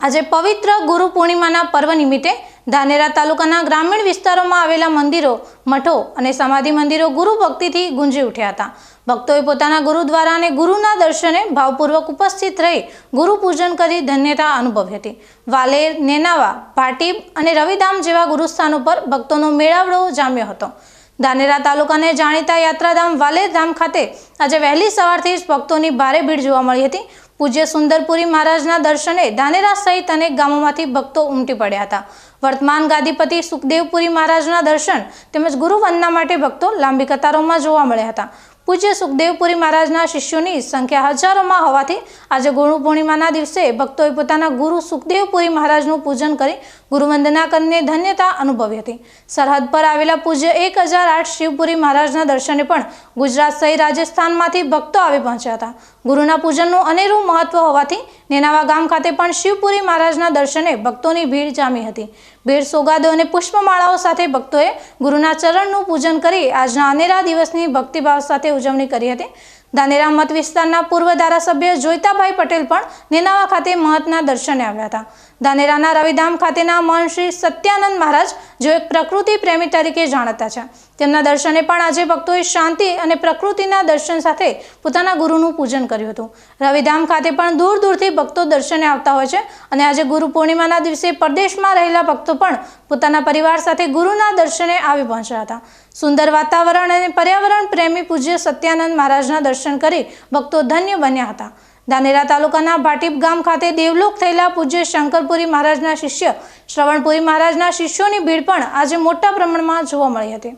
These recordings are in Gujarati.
આજે પવિત્ર ગુરુ પૂર્ણિમાના પર્વ નિમિત્તે ધાનેરા તાલુકાના ગ્રામીણ વિસ્તારોમાં આવેલા મંદિરો, મઠો અને સમાધિ મંદિરો ગુરુ ભક્તિથી ગુંજી ઉઠ્યા હતા. ભક્તોએ પોતાના ગુરુ દ્વારા અને ગુરુના દર્શને ભાવપૂર્વક ઉપસ્થિત રહી ગુરુ પૂજન કરી ધન્યતા અનુભવી હતી. વાલેર, નેનાવા ભાટીબ અને રવિધામ જેવા ગુરુસ્થાનો પર ભક્તોનો મેળાવડો જામ્યો હતો. ધાનેરા તાલુકાને જાણીતા યાત્રાધામ વાલેર ધામ ખાતે આજે વહેલી સવારથી જ ભક્તોની ભારે ભીડ જોવા મળી હતી. પૂજ્ય સુંદરપુરી મહારાજના દર્શને ધાનેરા સહિત અનેક ગામોમાંથી ભક્તો ઉમટી પડ્યા હતા. વર્તમાન ગાદીપતિ સુખદેવપુરી મહારાજના દર્શન તેમજ ગુરુવંદના માટે ભક્તો લાંબી કતારોમાં જોવા મળ્યા હતા. પૂજ્ય સુખદેવપુરી મહારાજના શિષ્યોની સંખ્યા હજારોમાં હોવાથી આજે ગુરુ પૂર્ણિમાના દિવસે ભક્તોએ પોતાના ગુરુ સુખદેવપુરી મહારાજનું પૂજન કરી ગુરુવંદના કરીને ધન્યતા અનુભવી હતી. સરહદ પર આવેલા પૂજ્ય એક હજાર આઠ શિવપુરી મહારાજના દર્શને પણ ગુજરાત સહિત રાજસ્થાનમાંથી ભક્તો આવી પહોંચ્યા હતા. ગુરુના પૂજનનું અનેરું મહત્વ હોવાથી નેનાવા ગામ ખાતે પણ શિવપુરી મહારાજના દર્શને ભક્તોની ભીડ જામી હતી. ભીડ સોગાદો અને પુષ્પમાળાઓ સાથે ભક્તોએ ગુરુના ચરણનું પૂજન કરી આજના અનેરા દિવસની ભક્તિભાવ સાથે ઉજવણી કરી હતી. ધાનેરા મત વિસ્તારના પૂર્વ ધારાસભ્ય જોઈતાભાઈ પટેલ પણ નેનાવા ખાતે મહતના દર્શને આવ્યા હતા. ધાનેરાના રવિધામ ખાતેના મહંત શ્રી સત્યાનંદ મહારાજ જો એક પ્રકૃતિ પ્રેમી તરીકે જાણીતા છે. તેમના દર્શને પણ આજે ભક્તોએ શાંતિ અને પ્રકૃતિના દર્શન સાથે પોતાના ગુરુનું પૂજન કર્યું હતું. રવિધામ ખાતે પણ દૂર દૂરથી ભક્તો દર્શને આવતા હોય છે અને આજે ગુરુ પૂર્ણિમાના દિવસે પરદેશમાં રહેલા ભક્તો પણ પોતાના પરિવાર સાથે ગુરુના દર્શને આવી પહોંચ્યા હતા. સુંદર વાતાવરણ અને પર્યાવરણ પ્રેમી પૂજ્ય સત્યાનંદ મહારાજના દર્શન કરી ભક્તો ધન્ય બન્યા હતા. ધાનેરા તાલુકાના ભાટીપ ગામ ખાતે દેવલોક થયેલા પૂજ્ય શંકરપુરી મહારાજના શિષ્ય, શ્રવણપુરી મહારાજના શિષ્યોની ભીડ પણ આજે મોટા પ્રમાણમાં જોવા મળી હતી.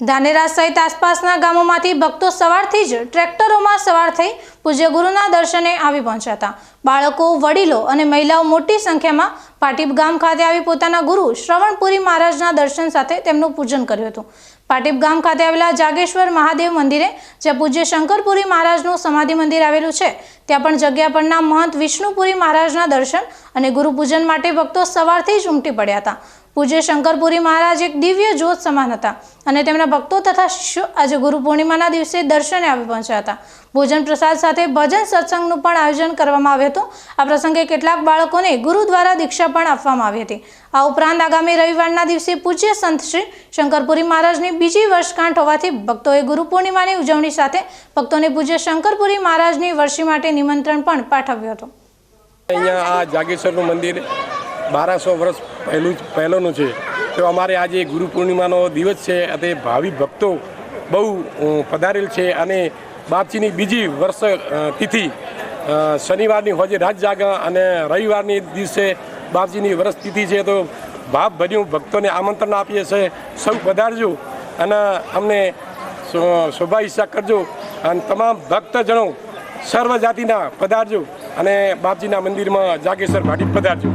ધાનેરા સહિત આસપાસના ગામોમાંથી ભક્તો સવારથી જ ટ્રેક્ટરોમાં સવાર થઈ પૂજ્ય ગુરુના દર્શને આવી પહોંચ્યા હતા. બાળકો, વડીલો અને મહિલાઓ મોટી સંખ્યામાં પાટીપ ગામ ખાતે આવી પોતાના ગુરુ શ્રવણપુરી મહારાજના દર્શન સાથે તેમનું પૂજન કર્યું હતું. પાટીપ ગામ ખાતે આવેલા જાગેશ્વર મહાદેવ મંદિરે, જ્યાં પૂજ્ય શંકરપુરી મહારાજનું સમાધિ મંદિર આવેલું છે, ત્યાં પણ જગ્યા પરના મહંત વિષ્ણુપુરી મહારાજના દર્શન અને ગુરુપૂજન માટે ભક્તો સવારથી જ ઉમટી પડ્યા હતા. પૂજ્ય શંકરપુરી મહારાજ એક દિવ્ય જ્યોત સમાન હતા અને તેમના ભક્તો તથા શિષ્યો આજે ગુરુ પૂર્ણિમાના દિવસે દર્શને આવી પહોંચ્યા હતા. ભોજન પ્રસાદ સાથે ભજન સત્સંગનું પણ આયોજન કરવામાં આવ્યું હતું. આ પ્રસંગે કેટલાક બાળકોને ગુરુ દ્વારા દીક્ષા પણ આપવામાં આવી હતી. આ ઉપરાંત આગામી રવિવારના દિવસે પૂજ્ય સંત શ્રી શંકરપુરી મહારાજની બીજી વર્ષગાંઠ હોવાથી ભક્તોએ ગુરુ પૂર્ણિમાની ઉજવણી સાથે ભક્તોને પૂજ્ય શંકરપુરી મહારાજની વર્ષી માટે નિમંત્રણ પણ પાઠવ્યું હતું. અહીંયા આ જાગેશ્વરનું મંદિર બારસો વર્ષ પહેલું પહેલોનું છે. તો અમારે આજે ગુરુ પૂર્ણિમાનો દિવસ છે અને ભાવિ ભક્તો બહુ પધારેલ છે અને બાપજીની બીજી વર્ષ તિથિ શનિવારની હોજે રાત જાગા અને રવિવારની દિવસે બાપજીની વર્ષ તિથિ છે તો ભાવ ભર્યું ભક્તોને આમંત્રણ આપીએ છીએ. સૌ પધારજો અને અમને શોભા ઈચ્છા કરજો. અને તમામ ભક્તજનો સર્વ જાતિના પધારજો અને બાપજીના મંદિરમાં જાગેશ્વર ભાટી પધારજો.